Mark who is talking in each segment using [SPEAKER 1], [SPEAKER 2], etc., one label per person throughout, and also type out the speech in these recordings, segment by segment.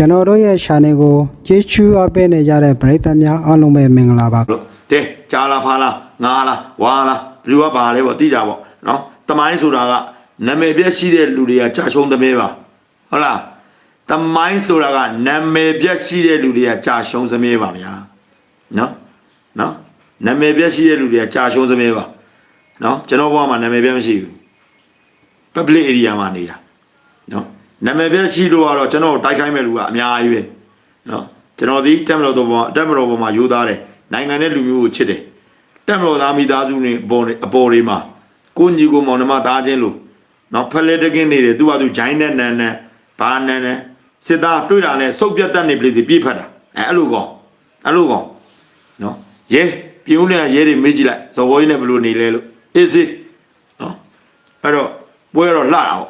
[SPEAKER 1] ကျွန်တော်တို့ရဲ့ channel ကိုကြည့်ချူအပ်ပေးနေကြတဲ့ပရိသတ်များအားလုံးပဲမင်္ဂလာပါ
[SPEAKER 2] လို့တဲကြားလားဖားလားငါလားဝါလားဘလူကပါလဲပေါ့တိကြပေါ့နော်တမိုင်းဆိုတာကနာမည်ပြက်ရှိတဲ့လူတွေကကြာရှုံးသမီးပါဟုတ်လားတမိုင်းဆိုတာကနာမည်ပြက်ရှိတဲ့လူတွေကကြာရှုံးသမီးပါဗျာနော်နော်နာမည်ပြက်ရှိတဲ့လူတွေကကြာရှုံးသမီးပါနော်ကျွန်တော်ဘဝမှာနာမည်ပြက်မရှိဘူး public area မှာနေတာနော် နာမည်ပြက်ရှိလို့ကတော့ကျွန်တော်တိုက်ခိုင်းမဲ့လူကအများကြီးပဲနော်ကျွန်တော်ဒီတက်မတော်တော်ပေါ်တက်မတော်ပေါ်မှာယူသားတယ်နိုင်ငံနဲ့လူမျိုးကိုချစ်တယ်တက်မတော်သားမိသားစုတွေအပေါ်တွေအပေါ်တွေမှာကိုညီကိုမောင်နှမသားချင်းလို့နော်ဖက်လက်တကင်းနေတယ်သူကသူဂျိုင်းနဲ့နန်နဲ့ဘာနန်နဲ့စစ်သားတွေ့တာနဲ့စုပ်ပြတ်တတ်နေပြီစီပြေးဖတ်တာအဲအဲ့လိုကောအဲ့လိုကောနော်ရဲပြုံးနေရဲတွေမေးကြည့်လိုက်ဇော်ဘိုးကြီးနဲ့ဘယ်လိုနေလဲလို့အေးစေးနော်အဲ့တော့ပွဲတော့လှတာပေါ့နော်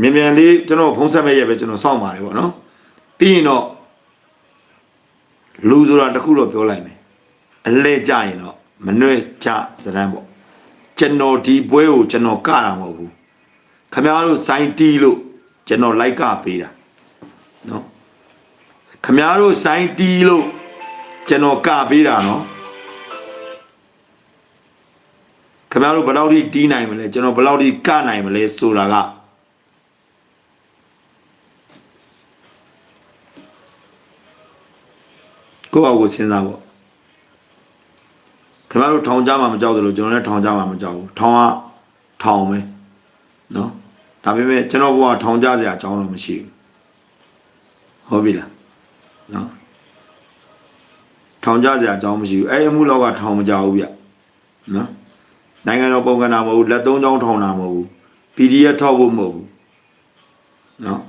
[SPEAKER 2] မြန်မြန်လေးကျွန်တော်ဖုံးဆက်မဲ့ရဲ့ပဲကျွန်တော်စောင့်ပါတယ်ပေါ့နော်ပြီးရင်တော့လူဆိုတာတစ်ခုတော့ပြောလိုက်မယ်အလဲကြရင်တော့မနှွဲကြစရန်ပေါ့ကျွန်တော်ဒီပွဲကိုကျွန်တော်ကတာမဟုတ်ဘူးခမည်းတော်စိုင်းတီးလို့ကျွန်တော်လိုက်ကပေးတာနော်ခမည်းတော်စိုင်းတီးလို့ကျွန်တော်ကပေးတာနော်ခမည်းတော်ဘယ်လောက်ထိတီးနိုင်မလဲကျွန်တော်ဘယ်လောက်ထိကနိုင်မလဲဆိုတာက ကိုယ့်အကိုစဉ်းစားပေါ့ခင်ဗျားတို့ထောင်ကြမှာမကြောက်သလိုကျွန်တော်လည်းထောင်ကြမှာမကြောက်ဘူးထောင်ကထောင်ပဲနော်ဒါပေမဲ့ကျွန်တော်ဘုရားထောင်ကြစရာအကြောင်းတော့မရှိဘူးဟုတ်ပြီလားနော်ထောင်ကြစရာအကြောင်းမရှိဘူးအဲ့အမှုလောက်ကထောင်မကြဘူးဗျနော်နိုင်ငံတော်ပုံကနာမဟုတ်ဘူးလက်သုံးချောင်းထောင်တာမဟုတ်ဘူး PDF ထောက်ဖို့မဟုတ်ဘူးနော်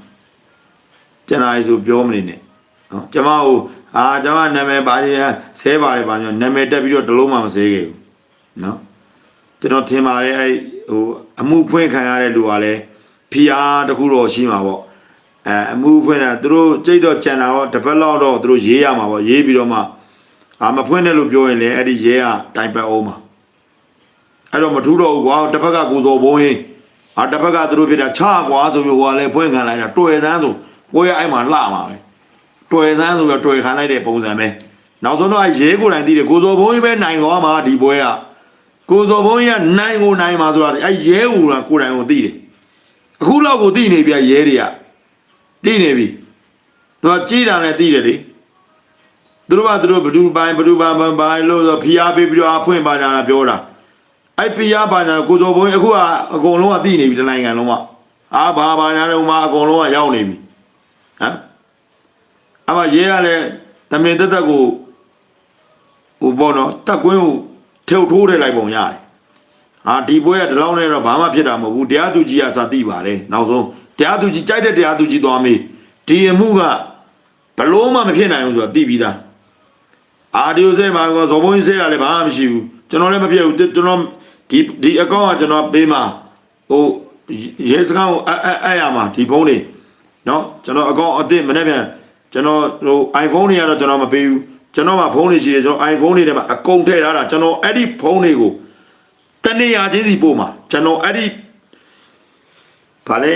[SPEAKER 2] ကျွန်တော်ရေးဆိုပြောမနေနဲ့နော်ကျမကို အာကျမနာမည်ပါရဆဲပါတယ်ပါညနာမည်တက်ပြီးတော့တလုံးမှမဆဲခဲ့ဘူးနော်ကျွန်တော်ထင်ပါတယ်အဲ့ဟိုအမှုဖွင့်ခံရတဲ့လူကလည်းဖီအားတစ်ခုတော့ရှိမှာပေါ့အဲအမှုဖွင့်တာသူတို့ကြိတ်တော့ကြံတာတော့တစ်ပတ်လောက်တော့သူတို့ရေးရမှာပေါ့ရေးပြီးတော့မှအာမဖွင့်တယ်လို့ပြောရင်လည်းအဲ့ဒီရေးကတိုင်ပတ်အောင်မှာအဲ့တော့မထူးတော့ဘူးကွာတစ်ဖက်ကကိုစော်ဘုံဟင်းအာတစ်ဖက်ကသူတို့ဖြစ်တာချကွာဆိုပြီးဟိုကလည်းဖွင့်ခံလိုက်တာတွေ့သန်းဆိုကိုယ်ရအဲ့မှာလှမှာပဲ တွေ့သန်းဆိုတော့တွေ့ခံလိုက်တဲ့ပုံစံပဲနောက်ဆုံးတော့အဲရဲကိုယ်တိုင်သိတယ်ကိုစော်ဘုံကြီးပဲနိုင်သွားမှာဒီပွဲကကိုစော်ဘုံကြီးကနိုင်ကိုနိုင်မှာဆိုတာအဲရဲကိုယ်ကိုယ်တိုင်ကိုသိတယ်အခုလောက်ကိုသိနေပြီရဲတွေကသိနေပြီသူကကြည်တာနဲ့သိတယ်လေသူတို့ကသူတို့ဘဒူပိုင်းဘဒူပိုင်းပိုင်းလို့ဆိုဖီးအားပေးပြီးတော့အဖွင့်ပါကြတာပြောတာအဲ့ဖီးအားပါကြကိုစော်ဘုံကြီးအခုကအကုန်လုံးကသိနေပြီတနိုင်ငံလုံးကအာဘာဘာညာလုံးမှာအကုန်လုံးကရောက်နေပြီဟမ် အမရဲကလည်းတမင်တက်တက်ကိုဟိုပေါ့နော်တက်ကွင်းကိုထုပ်ထိုးထည့်လိုက်ပုံရတယ်။ဟာဒီပွဲကဒီလောက်နဲ့တော့ဘာမှဖြစ်တာမဟုတ်ဘူးတရားသူကြီးကစာသိပါတယ်။နောက်ဆုံးတရားသူကြီးကြိုက်တဲ့တရားသူကြီးသွားမေးဒီအမှုကဘလို့မှမဖြစ်နိုင်ဘူးဆိုတာသိပြီးသား။အာဒီယိုဆဲမှာကောဇော်ဘုန်းကြီးဆဲရလည်းဘာမှမရှိဘူး။ကျွန်တော်လည်းမဖြစ်ဘူးကျွန်တော်ဒီဒီအကောင့်ကကျွန်တော်ပေးမှာဟိုရဲစခန်းကိုအဲ့အဲ့အဲ့ရမှာဒီဖုန်းတွေနော်ကျွန်တော်အကောင့်အစ်စ်မနေ့ပြန် ကျွန်တော်ဟို iPhone တွေကတော့ကျွန်တော်မပေးဘူးကျွန်တော်မှာဖုန်းတွေရှိတယ်ကျွန်တော် iPhone တွေထဲမှာအကုန်ထည့်ထားတာကျွန်တော်အဲ့ဒီဖုန်းတွေကိုတနေ့ရာချင်းစီပို့မှာကျွန်တော်အဲ့ဒီဗာလဲ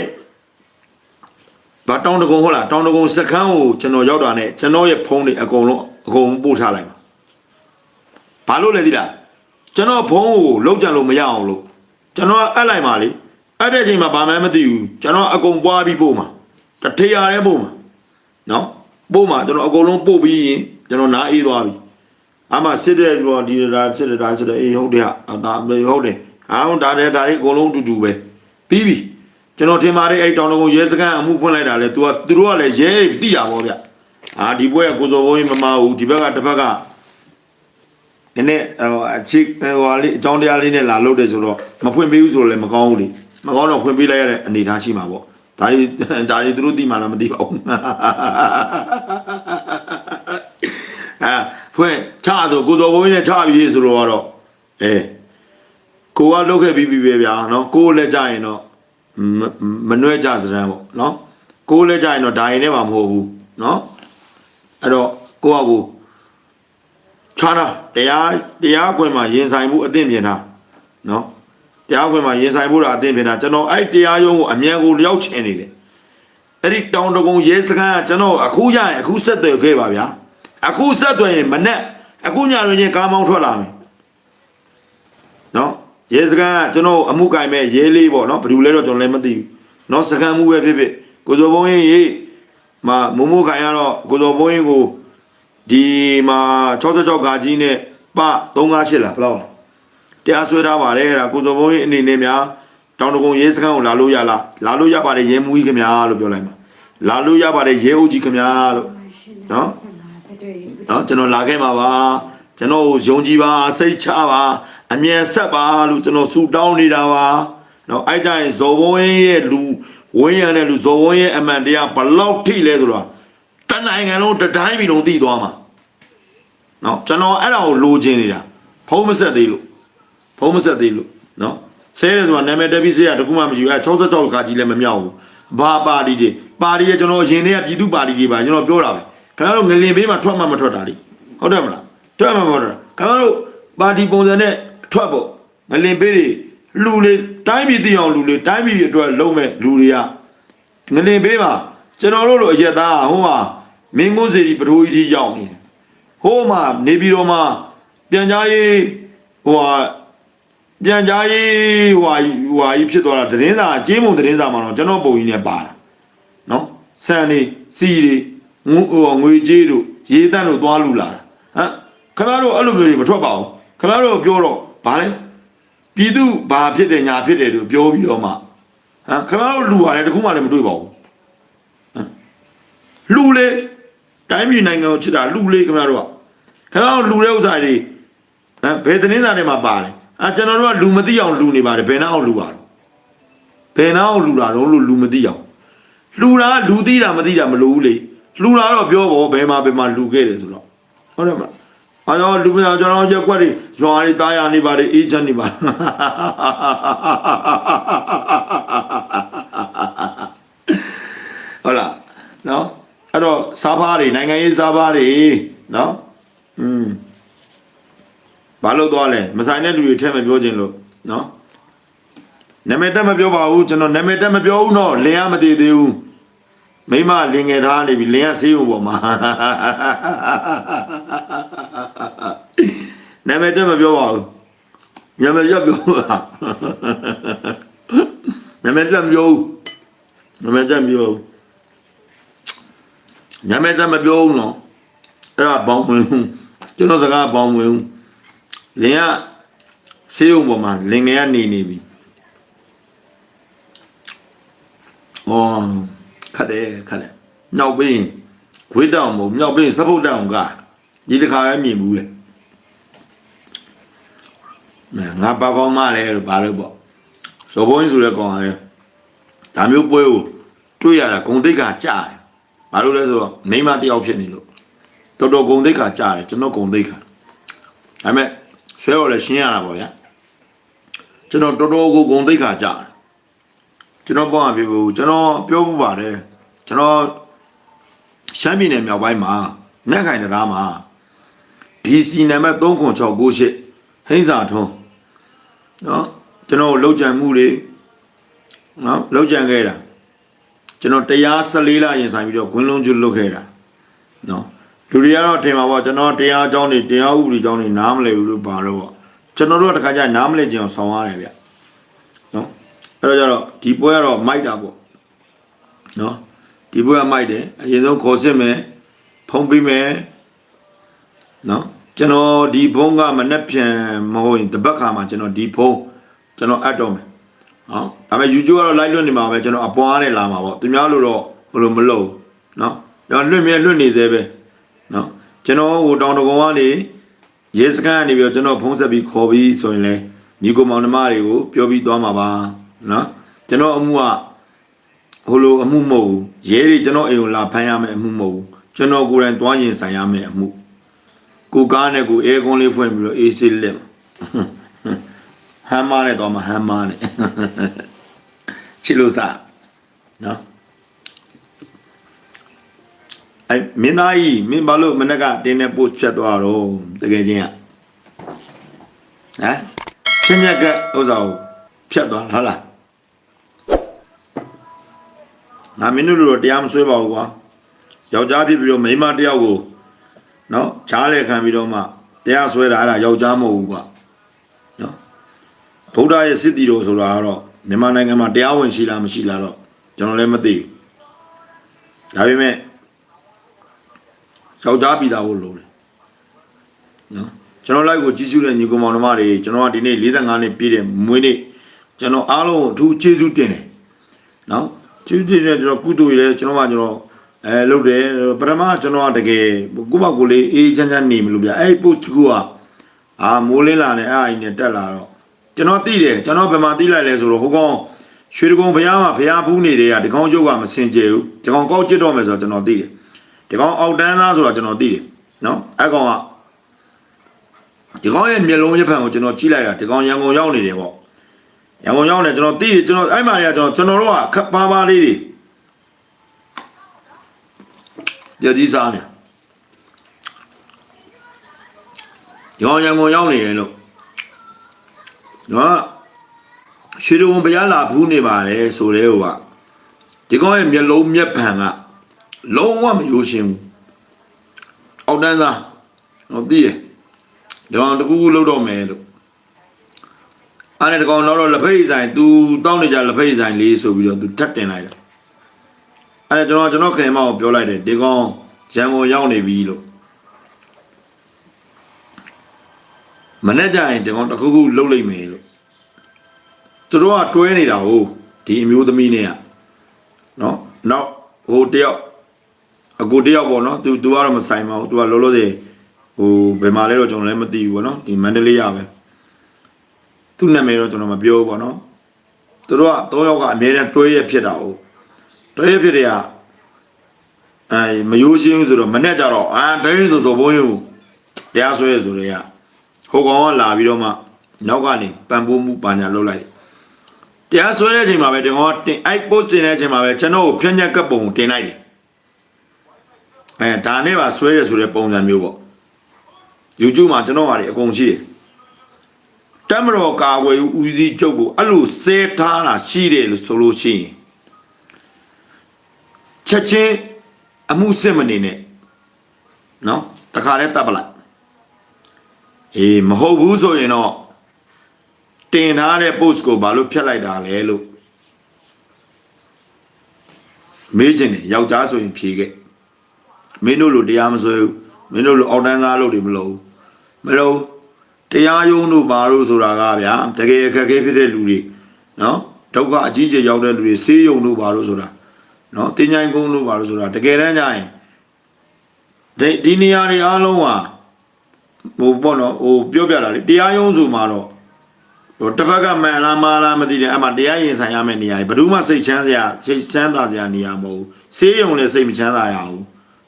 [SPEAKER 2] ဘာတောင်းတကုံဟုတ်လားတောင်းတကုံစခန်းကိုကျွန်တော်ရောက်တာနဲ့ကျွန်တော်ရဲ့ဖုန်းတွေအကုန်လုံးအကုန်ပို့ထားလိုက်မှာဘာလို့လဲသိလားကျွန်တော်ဖုန်းကိုလုံးကြံလို့မရအောင်လို့ကျွန်တော်အပ်လိုက်ပါလေအဲ့တဲ့အချိန်မှာဘာမှမသိဘူးကျွန်တော်အကုန်ပွားပြီးပို့မှာတထေရရဲပို့မှာနော် ပို့မှာကျွန်တော်အကုန်လုံးပို့ပြီးရင်ကျွန်တော်နားအေးသွားပြီအမှစစ်တဲ့လူကဒီဒါစစ်တဲ့ဒါစစ်တဲ့အေးဟုတ်တယ်ဟာဒါဟုတ်တယ်ဟာဟုတ်ဒါလည်းဒါလေးအကုန်လုံးအတူတူပဲပြီးပြီကျွန်တော်ထင်ပါတယ်အဲ့တောင်တကုံရဲစခန်းအမှုဖွင့်လိုက်တာလေ तू ကသူတို့ကလည်းရဲသိတာပေါ့ဗျအာဒီဘွဲကကိုစောဘုန်းကြီးမမဟုတ်ဒီဘက်ကတစ်ဘက်ကနည်းနည်းဟိုအချစ်ဟိုလေးအကြောင်းတရားလေးနဲ့လာလို့တယ်ဆိုတော့မဖွင့်ပေးဘူးဆိုတော့လည်းမကောင်းဘူးလေမကောင်းတော့ဖွင့်ပေးလိုက်ရတဲ့အနေအထားရှိမှာပေါ့ ဒါကြီးဒါကြီးသူတို့သိမှလားမသိပါဘူးအဲဖွင့်ချဆိုကိုတော်ဘုန်းကြီးနဲ့ချပြီဆိုတော့ကတော့အဲကိုကလုတ်ခဲ့ပြီးပြီပဲဗျာနော်ကိုလည်းကြရင်တော့မမနှွဲကြစရန်ပေါ့နော်ကိုလည်းကြရင်တော့ဒါရင်နဲ့မှမဟုတ်ဘူးနော်အဲ့တော့ကိုကကိုခြားတာတရားတရားခွင်မှာရင်ဆိုင်မှုအသင့်ပြင်တာနော် တရားခွင်မှာရင်ဆိုင်မှုတာအသင့်ပြင်တာကျွန်တော်အဲ့တရားရုံးကိုအမြန်ကိုရောက်ချင်နေတယ်အဲ့ဒီတောင်တကုံရဲစခန်းကကျွန်တော်အခုရရင်အခုဆက်သွယ်ခဲ့ပါဗျာအခုဆက်သွယ်ရင်မနဲ့အခုညတွင်ချင်းကားမောင်းထွက်လာမယ်နော်ရဲစခန်းကကျွန်တော်အမှုကင်မဲ့ရဲလေးပေါ့နော်ဘယ်သူလဲတော့ကျွန်တော်လည်းမသိဘူးနော်စခန်းမှုပဲဖြစ်ဖြစ်ကိုစောဘုံရင်ရေးမမမိုးခိုင်ကတော့ကိုစောဘုံရင်ကိုဒီမှာ66ကာကြီးနဲ့ပ358လားဘယ်လောက်လဲ တရားဆွဲထားပါတယ်အဲ့ဒါကိုစောဘုံကြီးအနေနဲ့များတောင်တကုံရဲစခန်းကိုလာလို့ရလားလာလို့ရပါတယ်ရဲမူကြီးခင်ဗျာလို့ပြောလိုက်မှာလာလို့ရပါတယ်ရဲအုပ်ကြီးခင်ဗျာလို့နော်နော်ကျွန်တော်လာခဲ့မှာပါကျွန်တော်ကိုယုံကြည်ပါစိတ်ချပါအမြန်ဆက်ပါလို့ကျွန်တော်ဆူတောင်းနေတာပါနော်အဲ့ကြရင်ဇော်ဘုံကြီးရဲ့လူဝင်းရံတဲ့လူဇော်ဘုံကြီးရဲ့အမှန်တရားဘလောက်ထိလဲဆိုတော့တနိုင်ငံလုံးတစ်တိုင်းပြည်လုံးသိသွားမှာနော်ကျွန်တော်အဲ့ဒါကိုလိုချင်နေတာဖုံးမဆက်သေးလို့ ဖုံးမဆက်သေးလို့နော်ဆဲတယ်ဆိုတာနာမည်တက်ပြီးဆဲရတကူမှမရှိဘူးအဲ66ခါကြီးလည်းမမြောက်ဘူးဘာပါတီတွေပါတီရဲ့ကျွန်တော်ရင်ထဲကပြည်သူပါတီတွေပါကျွန်တော်ပြောတာပဲခင်ဗျားတို့ငလင်ဘေးမှာထွက်မှမထွက်တာလေဟုတ်တယ်မလားထွက်မှမထွက်တာခင်ဗျားတို့ပါတီပုံစံနဲ့ထွက်ဖို့ငလင်ဘေးတွေလူလေတိုင်းပြည်တည်အောင်လူလေတိုင်းပြည်အတွက်လုံးမဲ့လူတွေကငလင်ဘေးမှာကျွန်တော်တို့လိုအရက်သားဟိုမှာမင်းကုန်းစီဒီပထိုးကြီးထိရောက်နေတယ်ဟိုမှာနေပြည်တော်မှာပြန်ကြားရေးဟိုဟာ ပြန်ကြားရေးဟွာဟွာကြီးဖြစ်သွားတာသတင်းစာအကျင်းမုံသတင်းစာမှာတော့ကျွန်တော်ပုံကြီးနဲ့ပါတာနော်ဆန်နေစီတွေငွဟိုငွေကြေးတို့ရေးတန်းတို့သွားလူလာတာဟမ်ခင်ဗျားတို့အဲ့လိုမျိုးတွေမထွက်ပါဘူးခင်ဗျားတို့ပြောတော့ဗာလဲပြည်သူဘာဖြစ်တယ်ညာဖြစ်တယ်လို့ပြောပြီးတော့မှဟမ်ခင်ဗျားတို့လူရတယ်တခုမှလည်းမတွေ့ပါဘူးဟမ်လူလေတိုင်းပြည်နိုင်ငံကိုချစ်တာလူလေခင်ဗျားတို့ကခင်ဗျားတို့လူတဲ့ဥစ္စာတွေဟမ်ဘယ်သတင်းစာထဲမှာပါတယ် အာကျွန်တော်တို့ကလူမသိအောင်လူနေပါတယ်ဘယ်နှအောင်လူပါတော့ဘယ်နှအောင်လူတာတော့လို့လူမသိအောင်လူတာကလူသိတာမသိတာမလို့ဘူးလေလူတာတော့ပြောပေါ့ဘယ်မှာဘယ်မှာလူခဲ့တယ်ဆိုတော့ဟုတ်တယ်မလားအဲတော့လူမျိုးကျွန်တော်ရက်ွက်တွေရွာတွေတာယာနေပါတယ်အေးချမ်းနေပါဟုတ်လားနော်အဲ့တော့စားဖားတွေနိုင်ငံရေးစားဖားတွေနော်อืม ဘာလို့သွားလဲမဆိုင်တဲ့လူတွေထဲမပြောခြင်းလို့နော်နာမည်တက်မပြောပါဘူးကျွန်တော်နာမည်တက်မပြောဘူးတော့လင်ရမတည်သေးဘူးမိမလင်ငယ်ထားနေပြီလင်ရဆေးုံပေါ်မှာနာမည်တက်မပြောပါဘူးနာမည်ရက်ပြောပါနာမည်တက်မပြောဘူးနာမည်တက်မပြောဘူးနာမည်တက်မပြောဘူးနော်အဲ့ဒါဘောင်းဝင်ဘူးကျွန်တော်စကားဘောင်းဝင်ဘူး လင်ကဆေးရုံပေါ်မှာလင်ငယ်ကနေနေပြီ။အော်ခတ်တယ်ခတ်တယ်။နောက်ပြီးခွေးတောင်မဟုတ်မြောက်ပြီးစပုတ်တောင်ကဒီတစ်ခါပဲမြင်ဘူးလေ။မဲငါပါကောင်းမလဲလို့ဘာလို့ပေါ့။ဇော်ဘုန်းကြီးဆိုတဲ့ကောင်ကလည်းဒါမျိုးပွဲကိုတွေ့ရတာဂုံတိတ်ကကြားတယ်။ဘာလို့လဲဆိုတော့မိမတယောက်ဖြစ်နေလို့တော်တော်ဂုံတိတ်ကကြားတယ်ကျွန်တော်ဂုံတိတ်ကဒါပေမဲ့ ဆွဲတော့လည်းရှင်းရတာပေါ့ဗျာကျွန်တော်တော်တော်ကိုဂုံသိက္ခာကြကျွန်တော်ပေါ့မှာပြဖို့ကျွန်တော်ပြောမှုပါတယ်ကျွန်တော်ရှမ်းပြည်နယ်မြောက်ပိုင်းမှာနက်ခိုင်တရားမှာ DC နံပါတ်3698ဟိန်းစာထွန်းနော်ကျွန်တော်လောက်ကြံမှုတွေနော်လောက်ကြံခဲ့တာကျွန်တော်တရား14လရင်ဆိုင်ပြီးတော့ဂွင်းလုံးကျွတ်လွတ်ခဲ့တာနော် လူတွေကတော့ထင်ပါပေါ့ကျွန်တော်တရားအကြောင်းတွေတရားဥပဒေအကြောင်းတွေနားမလည်ဘူးလို့ပါတော့ပေါ့ကျွန်တော်တို့ကတခါကျရင်နားမလည်ကြအောင်ဆောင်းရတယ်ဗျနော်အဲ့တော့ကျတော့ဒီပွဲကတော့မိုက်တာပေါ့နော်ဒီပွဲကမိုက်တယ်အရင်ဆုံးခေါ်စစ်မယ်ဖုံးပေးမယ်နော်ကျွန်တော်ဒီဖုံးကမနှက်ပြန်မဟုတ်ရင်တပတ်ခါမှာကျွန်တော်ဒီဖုံးကျွန်တော်အပ်တော့မယ်နော်ဒါပေမဲ့ YouTube ကတော့ live လွှင့်နေမှာပဲကျွန်တော်အပေါ်အားနဲ့လာမှာပေါ့သူများလို့တော့ဘယ်လိုမလုပ်ဘူးနော်ကျွန်တော်လွှင့်မြဲလွှင့်နေသေးပဲ နော်ကျွန်တော်ဟိုတောင်တကုံကနေရဲစခန်းကနေပြီးတော့ကျွန်တော်ဖုံးဆက်ပြီးခေါ်ပြီးဆိုရင်လေညီကိုမောင်နှမတွေကိုပြောပြီးသွားမှာပါနော်ကျွန်တော်အမှုကဟိုလိုအမှုမဟုတ်ဘူးရဲတွေကျွန်တော်အိမ်ကိုလာဖမ်းရမယ်အမှုမဟုတ်ဘူးကျွန်တော်ကိုယ်တိုင်တွားရင်ဆိုင်ရမယ်အမှုကိုကားနဲ့ကိုအဲကွန်လေးဖွင့်ပြီးတော့အေးစစ်လက်ဟမ်းမားနဲ့တော့မဟမ်းမားနဲ့ချစ်လို့စားနော် အဲမင်းသားကြီးမင်းဘာလို့မနေ့ကတင်းတဲ့ post ဖြတ်သွားတော့တကယ်ချင်းอ่ะဟမ်ချင်းညက်ကဥစ္စာကိုဖြတ်သွားတာဟုတ်လားငါမင်းတို့လိုတော့တရားမဆွဲပါဘူးကွာယောက်ျားဖြစ်ပြီးတော့မိန်းမတစ်ယောက်ကိုနော်ချားလေခံပြီးတော့မှတရားဆွဲတာအဲ့ဒါယောက်ျားမဟုတ်ဘူးကွာနော်ဗုဒ္ဓရဲ့စစ်တီတော်ဆိုတာကတော့မြန်မာနိုင်ငံမှာတရားဝင်ရှိလားမရှိလားတော့ကျွန်တော်လည်းမသိဘူးဒါပေမဲ့ ယောက်ျားပြည်သားဖို့လိုတယ်နော်ကျွန်တော်လိုက်ကိုကြီးစုတဲ့ညီကောင်မောင်နှမတွေကျွန်တော်ကဒီနေ့45နှစ်ပြည့်တဲ့မွေးနေ့ကျွန်တော်အားလုံးကိုအထူးကျေးဇူးတင်တယ်နော်ကျေးဇူးတင်တယ်ကျွန်တော်ကုသိုလ်ရယ်ကျွန်တော်ကကျွန်တော်အဲလုပ်တယ်ပထမကျွန်တော်ကတကယ်ကိုယ့်ဘောက်ကိုလေးအေးချမ်းချမ်းနေမလို့ဗျအဲ့ post ကအာမိုးလင်းလာတယ်အဲ့အရင်နဲ့တက်လာတော့ကျွန်တော်သိတယ်ကျွန်တော်ဘယ်မှာသိလိုက်လဲဆိုတော့ဟိုကောင်ရွှေတကုံဘုရားမှာဘုရားဘူးနေတယ်ကဒီကောင်ကျုပ်ကမစင်ကြယ်ဘူးဒီကောင်ကောက်ချစ်တော့မယ်ဆိုတော့ကျွန်တော်သိတယ် ဒီကောင်အောက်တန်းသားဆိုတော့ကျွန်တော်သိတယ်နော်အဲ့ကောင်ကဒီကောင်ရဲ့မျက်လုံးရဖန်ကိုကျွန်တော်ကြည့်လိုက်တာဒီကောင်ရန်ကုန်ရောက်နေတယ်ပေါ့ရန်ကုန်ရောက်နေကျွန်တော်သိတယ်ကျွန်တော်အဲ့မှာရကျွန်တော်ကျွန်တော်တို့ကခပ်ပါးပါးလေးတွေကြည်ကြီးစားနေဒီကောင်ရန်ကုန်ရောက်နေတယ်လို့နော်ရွှေတုံဘုရားလာဘူးနေပါလေဆိုတဲ့ဟိုကဒီကောင်ရဲ့မျက်လုံးမျက်ဖန်က လုံးဝမယိုးရှင်းဘူးအောက်တန်းသားတော့သိတယ်ဒီကောင်တကူကူလှုပ်တော့မယ်လို့အဲ့ဒါဒီကောင်တော့လက်ဖိတ်ဆိုင် तू တောင်းနေကြလက်ဖိတ်ဆိုင်လေးဆိုပြီးတော့ तू ထပ်တင်လိုက်တယ်အဲ့ဒါကျွန်တော်ကျွန်တော်ခင်မကိုပြောလိုက်တယ်ဒီကောင်ရန်ကုန်ရောက်နေပြီလို့မနေ့ကျရင်ဒီကောင်တကူကူလှုပ်လိုက်မယ်လို့သူတို့ကတွဲနေတာဟိုဒီအမျိုးသမီးနဲ့ကနော်နောက်ဟိုတယောက် အကိုတယောက်ပေါ့နော်သူသူကတော့မဆိုင်ပါဘူးသူကလောလောဆယ်ဟိုဘယ်မှာလဲတော့ကျွန်တော်လည်းမသိဘူးပေါ့နော်ဒီမန္တလေးရပဲသူ့နာမည်တော့ကျွန်တော်မပြောဘူးပေါ့နော်သူတို့က၃ယောက်ကအများနဲ့တွဲရဖြစ်တာ哦တွဲရဖြစ်တဲ့ကအဲမယိုးရှင်းဘူးဆိုတော့မနဲ့ကြတော့အာဘယ်လိုဆိုဆိုဘုန်းကြီးတရားဆွဲရဆိုတော့ရဟိုကောင်ကလာပြီးတော့မှနောက်ကနေပန်ပိုးမှုပါညာလုပ်လိုက်တရားဆွဲတဲ့အချိန်မှာပဲတင်ဟောတင်အိုက်ပို့တင်တဲ့အချိန်မှာပဲကျွန်တော်ကိုဖြန့်ညက်ကပ်ပုံကိုတင်လိုက်တယ် အဲဒါနဲ့ပါဆွဲရဆိုတဲ့ပုံစံမျိုးပေါ့ YouTube မှာကျွန်တော်ဟာတွေအကုန်ရှိတယ်တမတော်ကာဝယ်ဦးစီးချုပ်ကိုအဲ့လိုစဲထားတာရှိတယ်လို့ဆိုလို့ရှိရင်ချက်ချင်းအမှုစစ်မနေနဲ့နော်တခါတည်းတပ်ပလိုက်အေးမဟုတ်ဘူးဆိုရင်တော့တင်ထားတဲ့ post ကိုဘာလို့ဖျက်လိုက်တာလဲလို့မေးချင်တယ်ယောက်ျားဆိုရင်ဖြေခဲ့ မင်းတို့လိုတရားမစွဲဘူးမင်းတို့လိုအောက်တန်းသားလို့တွေမလုပ်ဘူးမလို့တရားယုံတို့ဘာလို့ဆိုတာကဗျာတကယ်အခက်အခဲဖြစ်တဲ့လူတွေနော်ဒုက္ခအကြီးကျယ်ရောက်တဲ့လူတွေဆေးယုံတို့ဘာလို့ဆိုတာနော်တင်ញိုင်းကုန်းတို့ဘာလို့ဆိုတာတကယ်တမ်းကျရင်ဒီဒီနေရာတွေအားလုံးဟာဟိုပေါ့နော်ဟိုပြောပြတာလေတရားယုံဆိုမှာတော့ဟိုတစ်ဖက်ကမှန်လားမှားလားမသိတယ်အမှတရားရင်ဆိုင်ရမယ့်နေရာတွေဘယ်သူမှစိတ်ချမ်းစရာစိတ်ချမ်းသာစရာနေရာမဟုတ်ဘူးဆေးယုံလည်းစိတ်မချမ်းသာရဘူး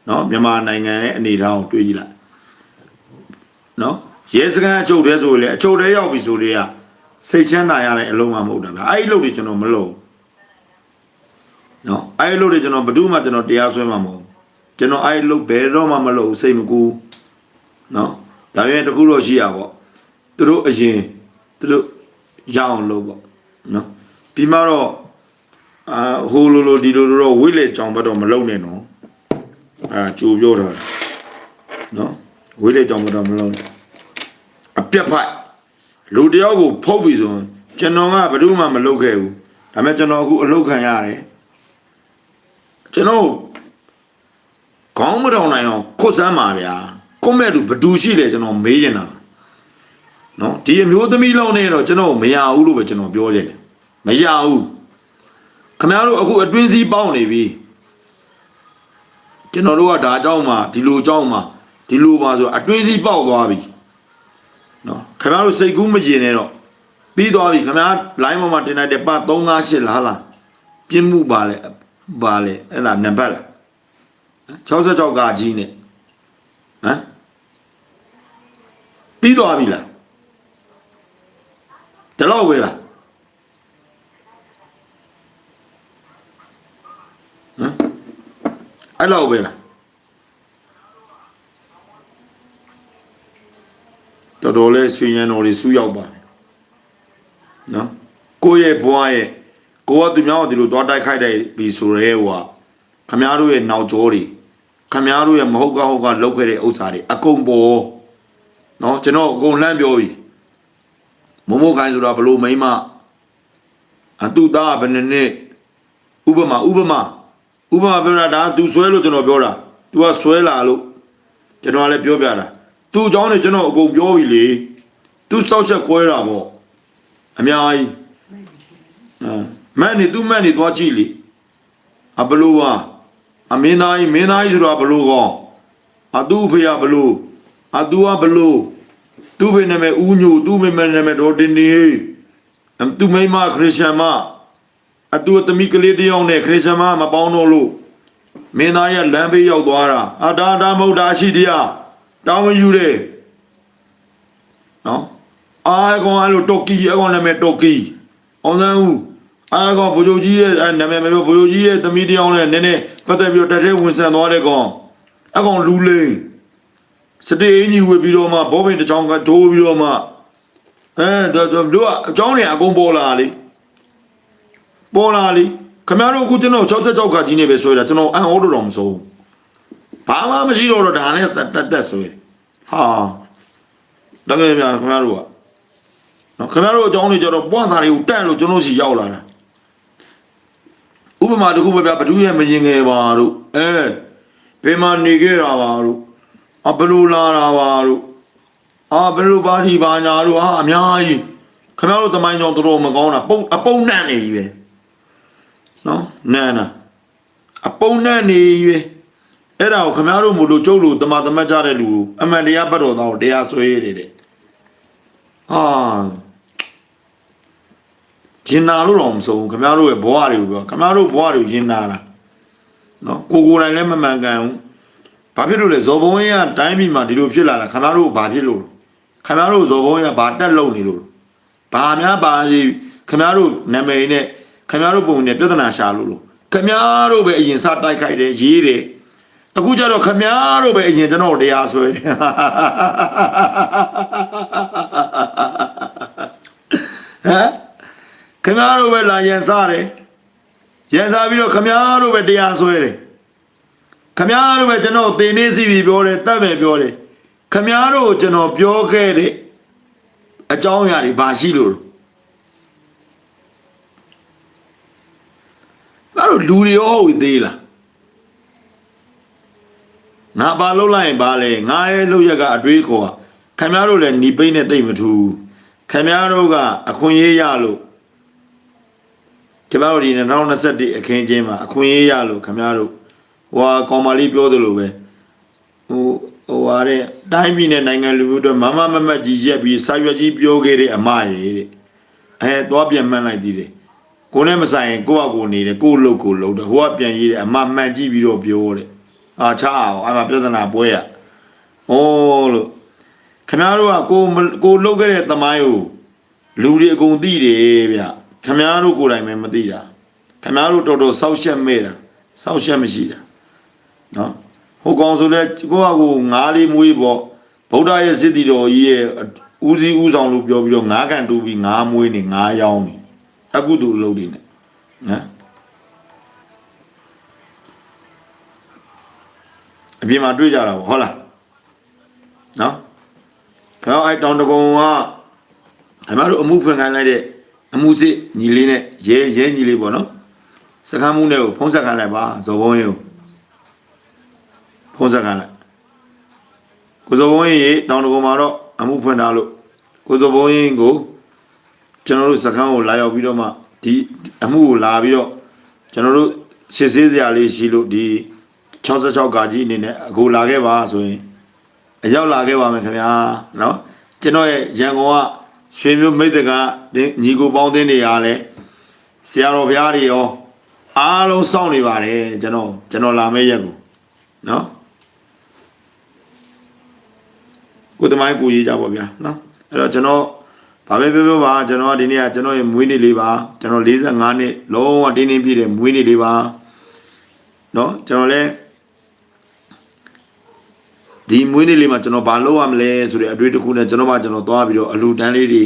[SPEAKER 2] နော်မြန်မာနိုင်ငံရဲ့အနေအထားကိုတွေးကြည့်လိုက်နော်ရဲစခန်းအချုပ်တဲဆိုလေအချုပ်တဲရောက်ပြီဆိုလေကစိတ်ချမ်းသာရတဲ့အလုံးမမဟုတ်တာဗျအဲ့ဒီလို့တွေကျွန်တော်မလုပ်နော်အဲ့ဒီလို့တွေကျွန်တော်ဘယ်သူမှကျွန်တော်တရားစွဲမှာမဟုတ်ကျွန်တော်အဲ့ဒီလို့ဘယ်တော့မှမလုပ်စိတ်မကူနော်ဒါပေမဲ့တခုတော့ရှိရပေါ့သူတို့အရင်သူတို့ရအောင်လုပ်ပေါ့နော်ပြီးမှတော့အာဟိုလိုလိုဒီလိုလိုတော့ဝိလေကြောင်ဘက်တော့မလုပ်နဲ့နော် အာကြိုပြောတာနော်ဝိလေကြောင်ဘက်တော့မလုပ်နဲ့အပြက်ဖိုက်လူတယောက်ကိုဖုတ်ပြီဆိုရင်ကျွန်တော်ကဘယ်သူမှမလုပ်ခဲ့ဘူးဒါပေမဲ့ကျွန်တော်အခုအလုပ်ခံရတယ်ကျွန်တော်ခေါင်းမတောင်နိုင်အောင်ခုတ်စမ်းပါဗျာကွန်မန့်လူဘယ်သူရှိလဲကျွန်တော်မေးနေတာနော်ဒီအမျိုးသမီးလောက်နဲ့တော့ကျွန်တော်မရဘူးလို့ပဲကျွန်တော်ပြောချင်တယ်မရဘူးခင်ဗျားတို့အခုအတွင်းစည်းပေါက်နေပြီ ကျွန်တော်တို့ကဒါအကြောင်းမှဒီလိုအကြောင်းမှဒီလိုပါဆိုအတွင်းစည်းပေါက်သွားပြီနော်ခင်ဗျားတို့စိတ်ကူးမကျင်နဲ့တော့ပြီးသွားပြီခင်ဗျား line ပေါ်မှာတင်လိုက်တဲ့ပ358လားလားပြင်းမှုပါလေပါလေအဲ့ဒါနံပါတ်လား66ကကြီးနဲ့ဟမ်ပြီးသွားပြီလားတလောက်ပဲလားဟမ် အဲ့လောက်ပဲလားတော်တော်လေးရွှေရန်တော်တွေစူးရောက်ပါတယ်နော်ကိုယ့်ရဲ့ဘွားရဲ့ကိုကသူများကိုဒီလိုသွားတိုက်ခိုက်တဲ့ပြီဆိုရဲဟိုကခမားတို့ရဲ့နောက်ကျောတွေခမားတို့ရဲ့မဟုတ်ကဟုတ်ကလောက်ခဲ့တဲ့ဥစ္စာတွေအကုန်ပေါ်နော်ကျွန်တော်အကုန်လှမ်းပြောပြီမမိုးခိုင်းဆိုတာဘလို့မိမအတူသားဘယ်နှစ်နှစ်ဥပမာဥပမာ ဥပမာပြောတာဒါသူဆွဲလို့ကျွန်တော်ပြောတာ तू ကဆွဲလာလို့ကျွန်တော်လည်းပြောပြတာသူအကြောင်းနဲ့ကျွန်တော်အကုန်ပြောပြီလေသူစောက်ချက်ခွဲတာပေါ့အများကြီးအဲမက်နေသူမက်နေသွားကြည့်လေအဘလို့ပါအမင်းသားကြီးမင်းသားကြီးဆိုတာဘလို့ကောအသူဖေရဘလို့အသူကဘလို့သူ့ဖေနာမည်ဦးညိုသူ့မိမနာမည်ဒေါ်တင်နေသူ့မိမခရစ်ယာန်မ အတူသမီးကလေးတစ်ယောက်နဲ့ခရစ်ယာန်မမပေါင်းတော့လို့မင်းသားရဲ့လမ်းဘေးရောက်သွားတာအတာတာမဟုတ်တာရှိတရားတောင်းမယူတယ်နော်အာကောင်အဲ့လိုတော်ကီအကောင်နာမည်တော်ကီအောင်စန်းဦးအားကောင်ဘိုလ်ချုပ်ကြီးရဲ့အဲနာမည်မပြောဘိုလ်ချုပ်ကြီးရဲ့သမီးတစ်ယောက်နဲ့နည်းနည်းပတ်သက်ပြီးတော့တက်တဲ့ဝင်ဆန်သွားတဲ့ကောင်အကောင်လူလိန်စတေးအင်းကြီးဝေပြီးတော့မှဘောပင်တစ်ချောင်းကထိုးပြီးတော့မှအဲဒါတို့ကအကြောင်းတွေအကုန်ပေါ်လာလေ ပေါ်လာလေခမရတို့အခုကျွန်တော်66ခါကြီးနေပဲဆွဲတာကျွန်တော်အန်အော်တော်မစိုးဘာမှမရှိတော့တော့ဒါနဲ့တက်တက်ဆွဲဟာတကယ်များခမရတို့ကနော်ခင်ဗျားတို့အကြောင်းတွေကြတော့ပွားသားတွေကိုတန့်လို့ကျွန်တော်စီရောက်လာတာဥပမာတစ်ခုပဲဗျာဘဒုရဲ့မရင်ငယ်ပါတို့အဲဘယ်မှာနေခဲ့တာပါတို့အဘလူလာတာပါတို့အာဘလူပါတီပါညာတို့ဟာအများကြီးခင်ဗျားတို့တမိုင်းကြောင်တော်တော်မကောင်းတာပုံအပုံနှံ့နေကြီးပဲ နော်နန်းနာအပုံနှံ့နေကြီးပဲအဲ့ဒါကိုခင်ဗျားတို့မို့လို့ကျုပ်လို့တမတမတ်ကြတဲ့လူကိုအမှန်တရားပတ်တော်သားကိုတရားဆွဲရတဲ့တဲ့ဟာရင်နာလို့တော့မဆုံးဘူးခင်ဗျားတို့ရဲ့ဘဝတွေကိုပြောခင်ဗျားတို့ဘဝတွေကိုရင်နာတာနော်ကိုကိုယ်တိုင်လည်းမမှန်ကန်ဘူးဘာဖြစ်လို့လဲဇော်ဘုံရဲ့တိုင်းပြည်မှာဒီလိုဖြစ်လာတာခင်ဗျားတို့ဘာဖြစ်လို့ခင်ဗျားတို့ဇော်ဘုံရဲ့ဘာတက်လုံနေလို့ဘာများပါစီခင်ဗျားတို့နာမည်နဲ့ ခင်ဗျားတို့ပုံနဲ့ပြဿနာရှာလို့လို့ခင်ဗျားတို့ပဲအရင်စတိုက်ခိုက်တယ်ရေးတယ်အခုကျတော့ခင်ဗျားတို့ပဲအရင်ကျွန်တော်တရားဆွဲတယ်ဟမ်ခင်ဗျားတို့ပဲလာရန်စားတယ်ရန်စားပြီးတော့ခင်ဗျားတို့ပဲတရားဆွဲတယ်ခင်ဗျားတို့ပဲကျွန်တော်တင်နေစီပြီးပြောတယ်တတ်မယ်ပြောတယ်ခင်ဗျားတို့ကိုကျွန်တော်ပြောခဲ့တဲ့အကြောင်းအရာတွေဘာရှိလို့ ငါတို့လူတွေရောဟုတ်သေးလားငါပါလုံးလိုက်ရင်ပါလေငါရဲ့လောက်ရကအတွေးခေါ်ကခင်ဗျားတို့လည်းหนีပိတ်နဲ့တိတ်မထူခင်ဗျားတို့ကအခွင့်ရေးရလို့ကျွန်တော်တို့ဒီ2021အခင်းချင်းမှာအခွင့်ရေးရလို့ခင်ဗျားတို့ဟိုဟာကောင်မလေးပြောသလိုပဲဟိုဟိုဟာတဲ့တိုင်းပြည်နဲ့နိုင်ငံလူမျိုးတွေမမမမတ်ကြီးရက်ပြီးစာရွက်ကြီးပြောခဲ့တဲ့အမရေတဲ့အဲသွားပြန်မှန်းလိုက်သေးတယ် ကိုနဲ့မဆိုင်ရင်ကိုကကိုနေတယ်ကိုလုတ်ကိုလုတ်တယ်ဟိုကပြန်ရေးတယ်အမမှန်ကြည့်ပြီးတော့ပြောတဲ့အာချအောင်အမပြဿနာပွဲရဟိုးလို့ခင်ဗျားတို့ကကိုကိုလုတ်ခဲ့တဲ့သမိုင်းကိုလူတွေအကုန်သိတယ်ဗျခမားတို့ကိုယ်တိုင်ပဲမသိတာခမားတို့တော်တော်စောက်ရှက်မဲ့တာစောက်ရှက်မရှိတာနော်ဟိုကောင်ဆိုလဲကိုယ့်ဟာကိုငါးလေးမွေးပေါ့ဗုဒ္ဓရဲ့စစ်တီတော်ကြီးရဲ့ဦးစီးဦးဆောင်လို့ပြောပြီးတော့ငါးကန်တူပြီးငါးမွေးနေငါးယောင်းနေ အကုတူလုပ်နေတယ်နော်အပြင်မှာတွေ့ကြတာပေါ့ဟုတ်လားနော်ခေါင်းအိုက်တောင်တကုံကခမားတို့အမှုဖွင့်ခိုင်းလိုက်တဲ့အမှုစစ်ညီလေးနဲ့ရဲရဲညီလေးပေါ့နော်စကမ်းမှုနဲ့ကိုဖုံးဆက်ခံလိုက်ပါဇော်ဘုံရေကိုဖုံးဆက်ခံလိုက်ကိုဇော်ဘုံရေတောင်တကုံမှာတော့အမှုဖွင့်ထားလို့ကိုဇော်ဘုံရေကို ကျွန်တော်တို့စကမ်းကိုလာရောက်ပြီးတော့မှဒီအမှုကိုလာပြီးတော့ကျွန်တော်တို့စစ်ဆေးစရာလေးရှိလို့ဒီ66ကာကြီးအနေနဲ့အခုလာခဲ့ပါဆိုရင်အရောက်လာခဲ့ပါမယ်ခင်ဗျာနော်ကျွန်တော်ရဲ့ရန်ကုန်ကရွှေမျိုးမိတ်တကညီကိုပေါင်းတင်းတွေအားလဲဆရာတော်ဘုရားတွေရောအားလုံးစောင့်နေပါတယ်ကျွန်တော်ကျွန်တော်လာမယ့်ရက်ကိုနော်ကိုတမိုင်းကိုရေးကြပါဗျာနော်အဲ့တော့ကျွန်တော် ဘာပဲပြောပြောပါကျွန်တော်ကဒီနေ့ကကျွန်တော်ရဲ့မွေးနေ့လေးပါကျွန်တော်45နှစ်လုံးဝတင်းတင်းပြည့်တဲ့မွေးနေ့လေးပါနော်ကျွန်တော်လည်းဒီမွေးနေ့လေးမှာကျွန်တော်ဘာလုပ်ရမလဲဆိုတဲ့အတွေ့အကြုံနဲ့ကျွန်တော်မှကျွန်တော်သွားပြီးတော့အလူတန်းလေးတွေ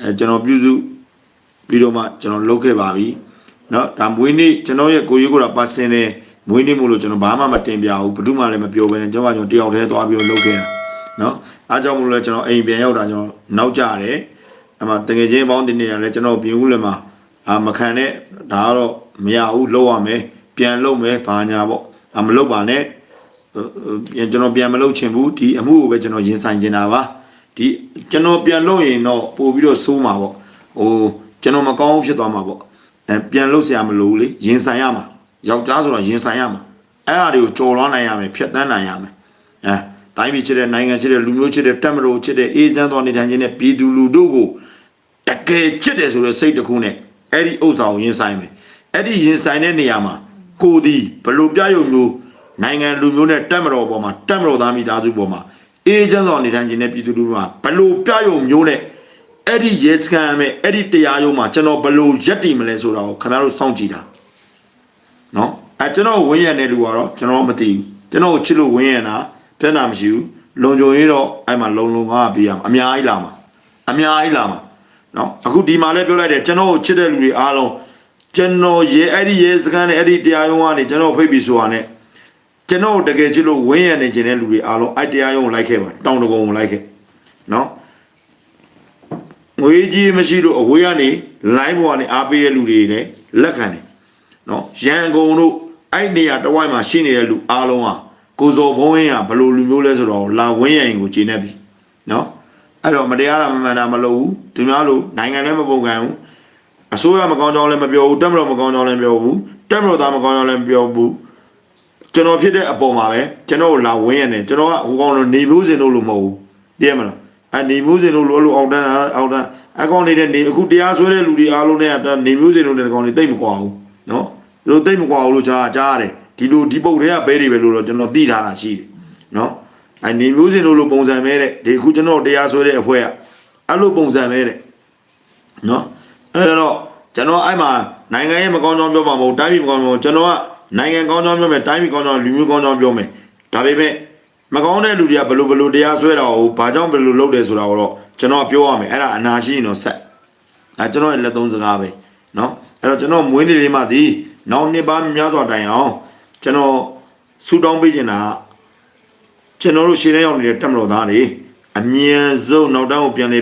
[SPEAKER 2] အဲကျွန်တော်ပြုစုပြီးတော့မှကျွန်တော်လုပ်ခဲ့ပါပြီနော်ဒါမွေးနေ့ကျွန်တော်ရဲ့ကိုရွေးကိုတာပါစင်တယ်မွေးနေ့မို့လို့ကျွန်တော်ဘာမှမတင်ပြဘူးဘယ်သူမှလည်းမပြောဘဲနဲ့ကျွန်တော်ကကျွန်တော်တယောက်တည်းသွားပြီးတော့လုပ်ခဲ့တာနော်အားကြောင့်မို့လို့လဲကျွန်တော်အိမ်ပြန်ရောက်တာကျွန်တော်နောက်ကြတယ် အမှတကယ်ချင်းပေါင်းတင်နေတာလဲကျွန်တော်ပြင်ဦးလည်းမှာအာမခံနဲ့ဒါကတော့မရဘူးလောက်ရမယ်ပြန်လုပ်မယ်ဘာညာပေါ့အမလုပ်ပါနဲ့ပြန်ကျွန်တော်ပြန်မလုပ်ချင်ဘူးဒီအမှုကိုပဲကျွန်တော်ရင်ဆိုင်နေတာပါဒီကျွန်တော်ပြန်လုပ်ရင်တော့ပို့ပြီးတော့စိုးမှာပေါ့ဟိုကျွန်တော်မကောင်းဘူးဖြစ်သွားမှာပေါ့အဲပြန်လုပ်เสียမလို့လေရင်ဆိုင်ရမှာယောက်ျားဆိုတော့ရင်ဆိုင်ရမှာအဲ့အရာတွေကိုကြော်လွှမ်းနိုင်ရမယ်ဖြတ်တန်းနိုင်ရမယ်အဲတိုင်းပြည်ချစ်တဲ့နိုင်ငံချစ်တဲ့လူမျိုးချစ်တဲ့တက်မတော်ချစ်တဲ့အေးချမ်းသောနေထိုင်ခြင်းနဲ့ပြည်သူလူထုကို တကယ်ချစ်တယ်ဆိုတဲ့စိတ်တစ်ခုနဲ့အဲ့ဒီဥစ္စာကိုရင်ဆိုင်မယ်အဲ့ဒီရင်ဆိုင်တဲ့နေရာမှာကိုဒီဘလို့ပြရုံမျိုးနိုင်ငံလူမျိုးနဲ့တက်မတော်ပေါ်မှာတက်မတော်သားမိသားစုပေါ်မှာအေးချမ်းသောနေထိုင်ခြင်းနဲ့ပြည်သူလူထုမှာဘလို့ပြရုံမျိုးနဲ့အဲ့ဒီရေစကန်မဲ့အဲ့ဒီတရားရုံးမှာကျွန်တော်ဘလို့ရက်တည်မလဲဆိုတာကိုခင်ဗျားတို့စောင့်ကြည့်တာနော်အဲကျွန်တော်ဝင်းရံတဲ့လူကတော့ကျွန်တော်မသိဘူးကျွန်တော်ကိုချစ်လို့ဝင်းရံတာပြဿနာမရှိဘူးလုံကြုံရေးတော့အဲ့မှာလုံလုံကားပေးရမှာအများကြီးလာမှာအများကြီးလာမှာ နော်အခုဒီမှာလည်းပြောလိုက်တယ်ကျွန်တော်ကိုချစ်တဲ့လူတွေအားလုံးကျွန်တော်ရေအဲ့ဒီရေစကန်နဲ့အဲ့ဒီတရားရုံးကနေကျွန်တော်ဖိတ်ပြီးဆိုတာနဲ့ကျွန်တော်တကယ်ချစ်လို့ဝင်းရံနေခြင်းတဲ့လူတွေအားလုံးအဲ့တရားရုံးကိုလိုက်ခဲ့ပါတောင်းတကုံကိုလိုက်ခဲ့နော်ငွေကြီးမရှိလို့အဝေးကနေ line ပေါ်ကနေအားပေးတဲ့လူတွေလည်းလက်ခံတယ်နော်ရန်ကုန်တို့အဲ့နေရာတစ်ဝိုက်မှာရှိနေတဲ့လူအားလုံးဟာကိုစော်ဘုံဝင်းကဘယ်လိုလူမျိုးလဲဆိုတော့လာဝင်းရင်ကိုခြေနေပြီနော် အဲ့တော့မတရားတာမမှန်တာမလုပ်ဘူးဒီများလို့နိုင်ငံလည်းမပုံကန်ဘူးအစိုးရမကောင်းကြောင်းလည်းမပြောဘူးတက်မတော်မကောင်းကြောင်းလည်းမပြောဘူးတက်မတော်သားမကောင်းကြောင်းလည်းမပြောဘူးကျွန်တော်ဖြစ်တဲ့အပေါ်မှာပဲကျွန်တော်ကိုလာဝင်းရတယ်ကျွန်တော်ကဟိုကောင်လို့နေမျိုးစင်လို့လို့မဟုတ်ဘူးတည်ရမလားအဲ့နေမျိုးစင်လို့လို့လို့အောင်တန်းအောင်တန်းအကောင်နေတဲ့နေအခုတရားဆွဲတဲ့လူတွေအားလုံးနဲ့နေမျိုးစင်လို့တဲ့ကောင်တွေတိတ်မကွာဘူးနော်သူတို့တိတ်မကွာဘူးလို့ကြားကြားရတယ်ဒီလိုဒီပုတ်တွေကဘဲတွေပဲလို့တော့ကျွန်တော်သိထားတာရှိတယ်နော် အဲနေမျိုးစင်လို့လို့ပုံစံမဲတဲ့ဒီအခုကျွန်တော်တရားဆွဲတဲ့အဖွဲ့ကအဲ့လိုပုံစံမဲတဲ့နော်အဲ့တော့ကျွန်တော်အဲ့မှာနိုင်ငံရဲ့မကောင်းကြောင်းပြောမှာမဟုတ်တိုင်းပြည်မကောင်းကြောင်းကျွန်တော်ကနိုင်ငံကောင်းကြောင်းပြောမယ်တိုင်းပြည်ကောင်းကြောင်းလူမျိုးကောင်းကြောင်းပြောမယ်ဒါပေမဲ့မကောင်းတဲ့လူတွေကဘယ်လိုဘယ်လိုတရားဆွဲတာကိုဘာကြောင့်ဘယ်လိုလုပ်တယ်ဆိုတာကိုတော့ကျွန်တော်ပြောရမယ်အဲ့ဒါအနာရှိရင်တော့ဆက်အဲကျွန်တော်ရဲ့လက်သုံးစကားပဲနော်အဲ့တော့ကျွန်တော်မွေးနေ့လေးမှဒီနောက်နှစ်ပါးများစွာတိုင်အောင်ကျွန်တော်ဆူတောင်းပေးနေတာက ကျွန်တော်တို့ရှင်းနေရောက်နေတဲ့တက်မတော်သားတွေအမြန်ဆုံးနောက်တန်းကိုပြန်လေ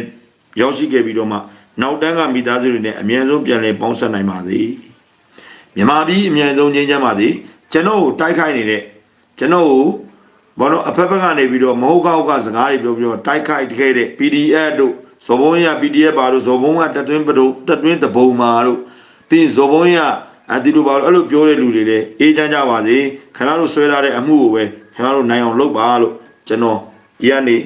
[SPEAKER 2] ရောက်ရှိခဲ့ပြီးတော့မှနောက်တန်းကမိသားစုတွေနဲ့အမြန်ဆုံးပြန်လေပေါင်းဆက်နိုင်ပါစေမြန်မာပြည်အမြန်ဆုံးငြိမ်းချမ်းပါစေကျွန်တော်ကိုတိုက်ခိုက်နေတဲ့ကျွန်တော်ကိုဘောတော့အဖက်ဖက်ကနေပြီးတော့မဟုတ်ကောက်ကစကားတွေပြောပြီးတော့တိုက်ခိုက်ခဲ့တဲ့ PDF တို့ဇော်ဘုံရ PDF ပါတို့ဇော်ဘုံကတက်တွင်းပဒုတက်တွင်းတဘုံမာတို့ပြီးရင်ဇော်ဘုံရအတီတို့ပါလို့အဲ့လိုပြောတဲ့လူတွေလည်းအေးချမ်းကြပါစေခင်ဗျားတို့ဆွဲထားတဲ့အမှုကိုပဲ ခင်ဗျားတို့နိုင်အောင်လုပ်ပါလို့ကျွန်တော်ဒီကနေ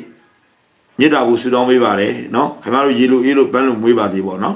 [SPEAKER 2] မြစ်တာကိုဆူတောင်းပေးပါတယ်เนาะခင်ဗျားတို့ရေလို့အေးလို့ပန်းလို့မွေးပါသေးပေါ့เนาะ